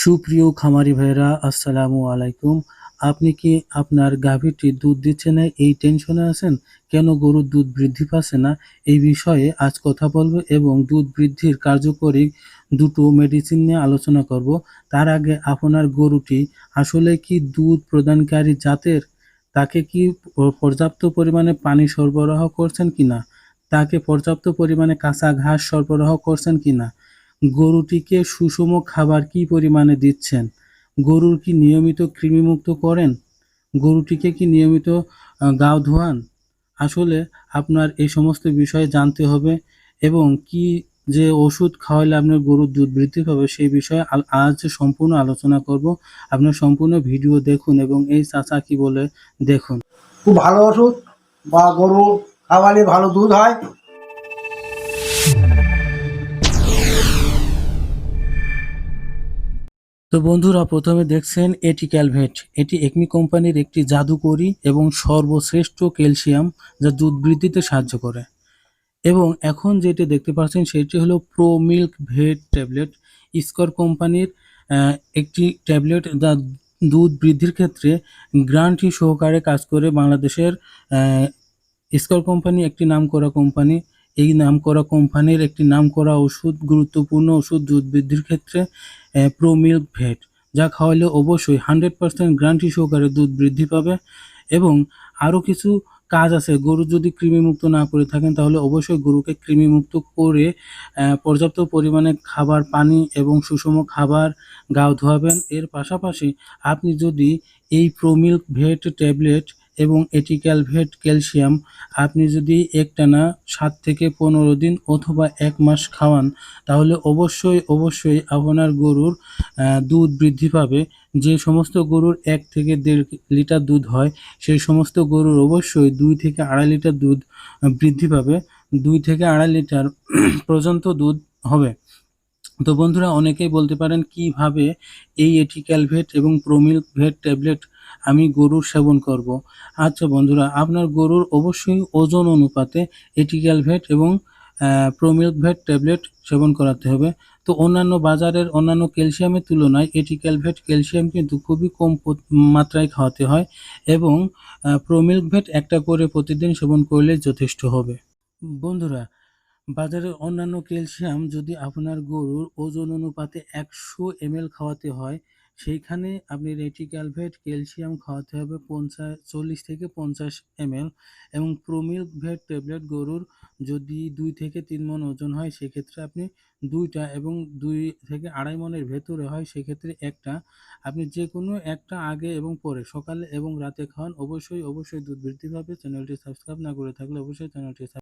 সুপ্রিয় খামারি ভাইরা আসসালামু আলাইকুম। আপনি কি আপনার গাভীটি দুধ দিচ্ছে না? এই টেনশনে আছেন? কেন গরুর দুধ বৃদ্ধি পাচ্ছে না? এই বিষয়ে আজ কথা বলব এবং দুধ বৃদ্ধির কার্যকরী দুটো মেডিসিন নিয়ে আলোচনা করব। তার আগে আপনার গরুটি আসলে কি দুধ প্রদানকারী জাতের? তাকে কি পর্যাপ্ত পরিমাণে পানি সরবরাহ করছেন কিনা? তাকে পর্যাপ্ত পরিমাণে কাঁচা ঘাস সরবরাহ করছেন কিনা? গরুটিকে সুষম খাবার কি পরিমাণে দিচ্ছেন? গরুর কি নিয়মিত কৃমিমুক্ত করেন? গরুটিকে কি নিয়মিত গাও ধোয়ান? আসলে আপনার এই সমস্ত বিষয়ে জানতে হবে এবং কি যে ওষুধ খাওয়ালে আপনার গরুর দুধ বৃদ্ধি পাবে সেই বিষয়ে আজ সম্পূর্ণ আলোচনা করব। আপনার সম্পূর্ণ ভিডিও দেখুন এবং এই চাচা কি বলে, দেখুন। খুব ভালো ওষুধ, বা গরু খাওয়ালে ভালো দুধ হয়। তো বন্ধুরা প্রথমে দেখছেন এটি ক্যালভেট। এটি একমি কোম্পানির একটি জাদুকরি এবং সর্বশ্রেষ্ঠ ক্যালসিয়াম যা দুধ বৃদ্ধিতে সাহায্য করে। এবং এখন যেটি দেখতে পাচ্ছেন সেটি হলো প্রো মিল্ক ভেট ট্যাবলেট। স্কর কোম্পানির একটি ট্যাবলেট যা দুধ বৃদ্ধির ক্ষেত্রে গ্রান্টি সহকারে কাজ করে বাংলাদেশের আহ, স্কর কোম্পানি একটি নামকরা কোম্পানি। এই নামকরা কোম্পানির একটি নামকরা ওষুধ, গুরুত্বপূর্ণ ওষুধ দুধ বৃদ্ধির ক্ষেত্রে প্রো মিল্ক ভেট যা খাওয়ালে অবশ্যই হান্ড্রেড পার্সেন্ট গ্রান্টি সহকারে দুধ বৃদ্ধি পাবে এবং আরও কিছু কাজ আছে। গরু যদি কৃমিমুক্ত না করে থাকেন, তাহলে অবশ্যই গরুকে কৃমিমুক্ত করে পর্যাপ্ত পরিমাণে খাবার, পানি এবং সুষম খাবার গাও ধোয়াবেন। এর পাশাপাশি আপনি যদি এই প্রোমিল্ক ভেট ট্যাবলেট এবং এটিক্যাল ভেট ক্যালসিয়াম, আপনি যদি একটানা সাত থেকে পনেরো দিন অথবা এক মাস খাওয়ান, তাহলে অবশ্যই অবশ্যই আপনার গরুর দুধ বৃদ্ধি পাবে। যে সমস্ত গরুর এক থেকে দেড় লিটার দুধ হয়, সেই সমস্ত গরুর অবশ্যই দুই থেকে আড়াই লিটার দুধ বৃদ্ধি পাবে। দুই থেকে আড়াই লিটার পর্যন্ত দুধ হবে। তো বন্ধুরা, অনেকেই বলতে পারেন কীভাবে এই এটিক্যাল ভেট এবং প্রোমিল ভেট ট্যাবলেট আমি গরুর সেবন করব। আচ্ছা বন্ধুরা, আপনার গরুর অবশ্যই ওজন অনুপাতে এটিক্যাল ভেট এবং প্রোমিল্ক ভেট ট্যাবলেট সেবন করাতে হবে। তো অন্যান্য বাজারের অন্যান্য ক্যালসিয়ামের তুলনায় এটিক্যাল ভেট ক্যালসিয়াম কিন্তু খুবই কম মাত্রায় খাওয়াতে হয় এবং প্রোমিল্ক ভেট একটা করে প্রতিদিন সেবন করলে যথেষ্ট হবে। বন্ধুরা, বাজারের অন্যান্য ক্যালসিয়াম যদি আপনার গরুর ওজন অনুপাতে একশো এমএল খাওয়াতে হয় সেইখানে আপনি রেটিক্যালভেট ক্যালসিয়াম খাওয়াতে হবে পঞ্চাশ চল্লিশ থেকে পঞ্চাশ এমএল এবং প্রোমিল্ক ভেট ট্যাবলেট গরুর যদি দুই থেকে তিন মন ওজন হয়, সেক্ষেত্রে আপনি দুইটা এবং দুই থেকে আড়াই মনের ভেতরে হয়, সেক্ষেত্রে একটা। আপনি যে কোনো একটা আগে এবং পরে, সকালে এবং রাতে খাওয়ান। অবশ্যই অবশ্যই দুধ বৃদ্ধি পাবে চ্যানেলটি সাবস্ক্রাইব না করে থাকলে অবশ্যই চ্যানেলটি